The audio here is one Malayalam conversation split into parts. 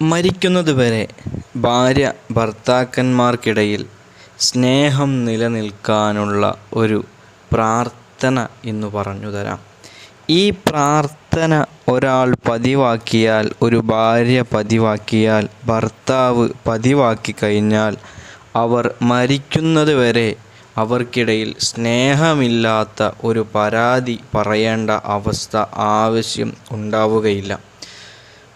മരിക്കുന്നതുവരെ ഭാര്യ ഭർത്താക്കന്മാർക്കിടയിൽ സ്നേഹം നിലനിൽക്കാനുള്ള ഒരു പ്രാർത്ഥന എന്ന് പറഞ്ഞു തരാം. ഈ പ്രാർത്ഥന ഒരാൾ പതിവാക്കിയാൽ ഒരു ഭാര്യ പതിവാക്കിയാൽ ഭർത്താവ് പതിവാക്കി കഴിഞ്ഞാൽ അവർ മരിക്കുന്നതുവരെ അവർക്കിടയിൽ സ്നേഹമില്ലാത്ത ഒരു പരാതി പറയേണ്ട അവസ്ഥ ആവശ്യം ഉണ്ടാവുകയില്ല.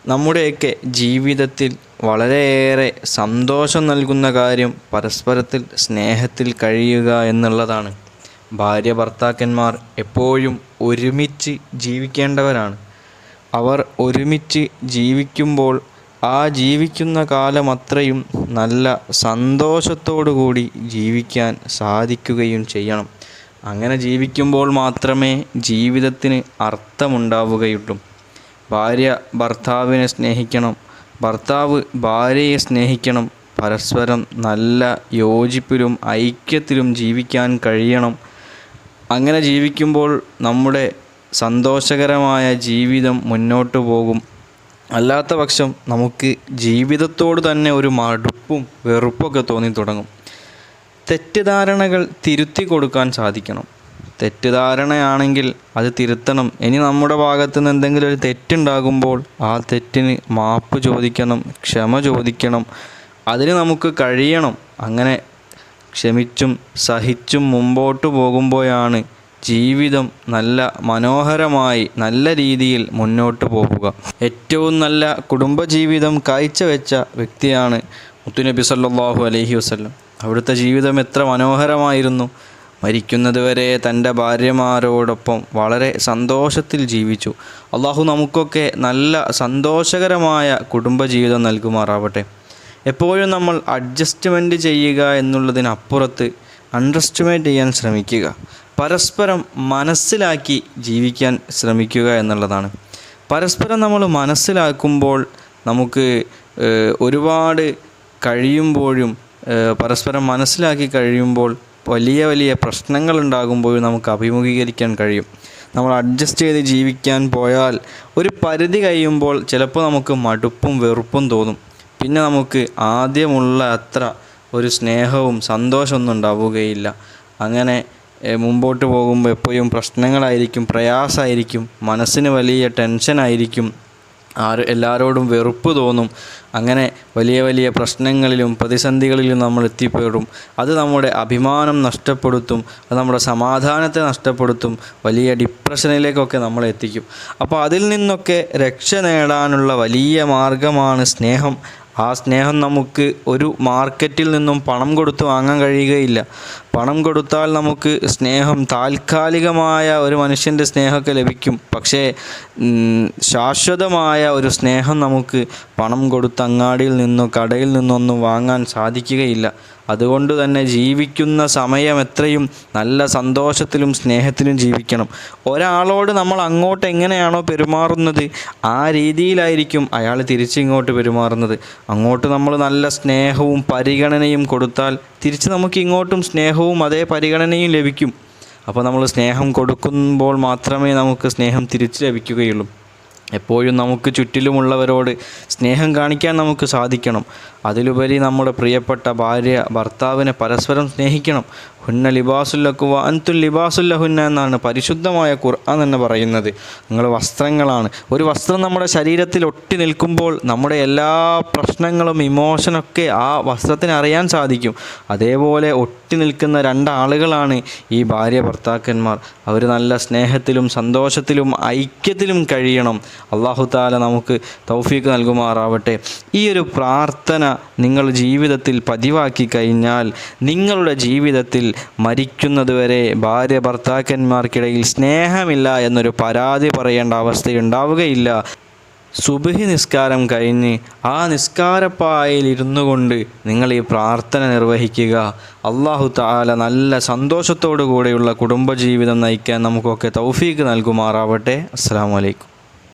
നമ്മുടെയൊക്കെ ജീവിതത്തിൽ വളരെയേറെ സന്തോഷം നൽകുന്ന കാര്യം പരസ്പരത്തിൽ സ്നേഹത്തിൽ കഴിയുക എന്നുള്ളതാണ്. ഭാര്യ ഭർത്താക്കന്മാർ എപ്പോഴും ഒരുമിച്ച് ജീവിക്കേണ്ടവരാണ്. അവർ ഒരുമിച്ച് ജീവിക്കുമ്പോൾ ആ ജീവിക്കുന്ന കാലം അത്രയും നല്ല കൂടി ജീവിക്കാൻ സാധിക്കുകയും ചെയ്യണം. അങ്ങനെ ജീവിക്കുമ്പോൾ മാത്രമേ ജീവിതത്തിന് അർത്ഥമുണ്ടാവുകയുള്ളൂ. ഭാര്യ ഭർത്താവിനെ സ്നേഹിക്കണം. ഭർത്താവ് ഭാര്യയെ സ്നേഹിക്കണം. പരസ്പരം നല്ല യോജിപ്പിലും ഐക്യത്തിലും ജീവിക്കാൻ കഴിയണം. അങ്ങനെ ജീവിക്കുമ്പോൾ നമ്മുടെ സന്തോഷകരമായ ജീവിതം മുന്നോട്ട് പോകും. അല്ലാത്ത പക്ഷം നമുക്ക് ജീവിതത്തോട് തന്നെ ഒരു മടുപ്പും വെറുപ്പൊക്കെ തോന്നി തുടങ്ങും. തെറ്റിദ്ധാരണകൾ തിരുത്തി കൊടുക്കാൻ സാധിക്കണം. തെറ്റിദ്ധാരണയാണെങ്കിൽ അത് തിരുത്തണം. ഇനി നമ്മുടെ ഭാഗത്തു നിന്ന് എന്തെങ്കിലും ഒരു തെറ്റുണ്ടാകുമ്പോൾ ആ തെറ്റിന് മാപ്പ് ചോദിക്കണം ക്ഷമ ചോദിക്കണം. അതിന് നമുക്ക് കഴിയണം. അങ്ങനെ ക്ഷമിച്ചും സഹിച്ചും മുമ്പോട്ട് പോകുമ്പോഴാണ് ജീവിതം നല്ല മനോഹരമായി നല്ല രീതിയിൽ മുന്നോട്ട് പോകുക. ഏറ്റവും നല്ല കുടുംബജീവിതം കാഴ്ചവെച്ച വ്യക്തിയാണ് മുത്തുനബി സല്ലാഹു അലഹി വസല്ലം. അവിടുത്തെ ജീവിതം എത്ര മനോഹരമായിരുന്നു. മരിക്കുന്നതുവരെ തന്റെ ഭാര്യമാരോടൊപ്പം വളരെ സന്തോഷത്തിൽ ജീവിച്ചു. അള്ളാഹു നമുക്കൊക്കെ നല്ല സന്തോഷകരമായ കുടുംബജീവിതം നൽകുമാറാവട്ടെ. എപ്പോഴും നമ്മൾ അഡ്ജസ്റ്റ്മെന്റ് ചെയ്യുക എന്നുള്ളതിനപ്പുറത്ത് അണ്ടർസ്റ്റിമേറ്റ് ചെയ്യാൻ ശ്രമിക്കുക. പരസ്പരം മനസ്സിലാക്കി ജീവിക്കാൻ ശ്രമിക്കുക എന്നുള്ളതാണ്. പരസ്പരം നമ്മൾ മനസ്സിലാക്കുമ്പോൾ നമുക്ക് ഒരുപാട് കഴിയുമ്പോഴും പരസ്പരം മനസ്സിലാക്കി കഴിയുമ്പോൾ വലിയ വലിയ പ്രശ്നങ്ങൾ ഉണ്ടാകുമ്പോഴും നമുക്ക് അഭിമുഖീകരിക്കാൻ കഴിയും. നമ്മൾ അഡ്ജസ്റ്റ് ചെയ്ത് ജീവിക്കാൻ പോയാൽ ഒരു പരിധി കഴിയുമ്പോൾ ചിലപ്പോൾ നമുക്ക് മടുപ്പും വെറുപ്പും തോന്നും. പിന്നെ നമുക്ക് ആദ്യമുള്ള അത്ര ഒരു സ്നേഹവും സന്തോഷമൊന്നും ഉണ്ടാവുകയില്ല. അങ്ങനെ മുമ്പോട്ട് പോകുമ്പോൾ എപ്പോഴും പ്രശ്നങ്ങളായിരിക്കും പ്രയാസമായിരിക്കും മനസ്സിന് വലിയ ടെൻഷനായിരിക്കും ആര് എല്ലാവരോടും വെറുപ്പ് തോന്നും. അങ്ങനെ വലിയ വലിയ പ്രശ്നങ്ങളിലും പ്രതിസന്ധികളിലും നമ്മൾ എത്തിപ്പെടും. അത് നമ്മുടെ അഭിമാനം നഷ്ടപ്പെടുത്തും. അത് നമ്മുടെ സമാധാനത്തെ നഷ്ടപ്പെടുത്തും. വലിയ ഡിപ്രഷനിലേക്കൊക്കെ നമ്മളെ എത്തിക്കും. അപ്പോൾ അതിൽ നിന്നൊക്കെ രക്ഷ നേടാനുള്ള വലിയ മാർഗമാണ് സ്നേഹം. ആ സ്നേഹം നമുക്ക് ഒരു മാർക്കറ്റിൽ നിന്നും പണം കൊടുത്ത് വാങ്ങാൻ കഴിയുകയില്ല. പണം കൊടുത്താൽ നമുക്ക് സ്നേഹം താൽക്കാലികമായ ഒരു മനുഷ്യന്റെ സ്നേഹമൊക്കെ ലഭിക്കും. പക്ഷേ ശാശ്വതമായ ഒരു സ്നേഹം നമുക്ക് പണം കൊടുത്ത് അങ്ങാടിയിൽ നിന്നോ കടയിൽ നിന്നോ ഒന്നും വാങ്ങാൻ സാധിക്കുകയില്ല. അതുകൊണ്ട് തന്നെ ജീവിക്കുന്ന സമയം എത്രയും നല്ല സന്തോഷത്തിലും സ്നേഹത്തിലും ജീവിക്കണം. ഒരാളോട് നമ്മൾ അങ്ങോട്ട് എങ്ങനെയാണോ പെരുമാറുന്നത് ആ രീതിയിലായിരിക്കും അയാൾ തിരിച്ചിങ്ങോട്ട് പെരുമാറുന്നത്. അങ്ങോട്ട് നമ്മൾ നല്ല സ്നേഹവും പരിഗണനയും കൊടുത്താൽ തിരിച്ച് നമുക്ക് ഇങ്ങോട്ടും സ്നേഹവും അതേ പരിഗണനയും ലഭിക്കും. അപ്പോൾ നമ്മൾ സ്നേഹം കൊടുക്കുമ്പോൾ മാത്രമേ നമുക്ക് സ്നേഹം തിരിച്ചു ലഭിക്കുകയുള്ളൂ. എപ്പോഴും നമുക്ക് ചുറ്റിലുമുള്ളവരോട് സ്നേഹം കാണിക്കാൻ നമുക്ക് സാധിക്കണം. അതിലുപരി നമ്മുടെ പ്രിയപ്പെട്ട ഭാര്യ ഭർത്താവിനെ പരസ്പരം സ്നേഹിക്കണം. ഹുന്ന ലിബാസുല്ലക്കുവ അൻതുൽ ലിബാസുല്ലഹുന്ന എന്നാണ് പരിശുദ്ധമായ ഖുർആൻ എന്ന് പറയുന്നത്. നിങ്ങൾ വസ്ത്രങ്ങളാണ്. ഒരു വസ്ത്രം നമ്മുടെ ശരീരത്തിൽ ഒട്ടി നിൽക്കുമ്പോൾ നമ്മുടെ എല്ലാ പ്രശ്നങ്ങളും ഇമോഷനൊക്കെ ആ വസ്ത്രത്തിന് അറിയാൻ സാധിക്കും. അതേപോലെ ഒട്ടി നിൽക്കുന്ന രണ്ടാളുകളാണ് ഈ ഭാര്യ ഭർത്താക്കന്മാർ. അവർ നല്ല സ്നേഹത്തിലും സന്തോഷത്തിലും ഐക്യത്തിലും കഴിയണം. അള്ളാഹു താല നമുക്ക് തൗഫീക്ക് നൽകുമാറാവട്ടെ. ഈ ഒരു പ്രാർത്ഥന നിങ്ങൾ ജീവിതത്തിൽ പതിവാക്കി കഴിഞ്ഞാൽ നിങ്ങളുടെ ജീവിതത്തിൽ മരിക്കുന്നതുവരെ ഭാര്യ ഭർത്താക്കന്മാർക്കിടയിൽ സ്നേഹമില്ല എന്നൊരു പരാതി പറയേണ്ട അവസ്ഥയുണ്ടാവുകയില്ല സുബഹി നിസ്കാരം കഴിഞ്ഞ് ആ നിസ്കാരപ്പായയിൽ ഇരുന്നു കൊണ്ട് നിങ്ങൾ ഈ പ്രാർത്ഥന നിർവഹിക്കുക. അള്ളാഹു താല നല്ല സന്തോഷത്തോടു കൂടെയുള്ള കുടുംബജീവിതം നയിക്കാൻ നമുക്കൊക്കെ തൗഫീക്ക് നൽകുമാറാവട്ടെ. അസ്സാം വലൈക്കും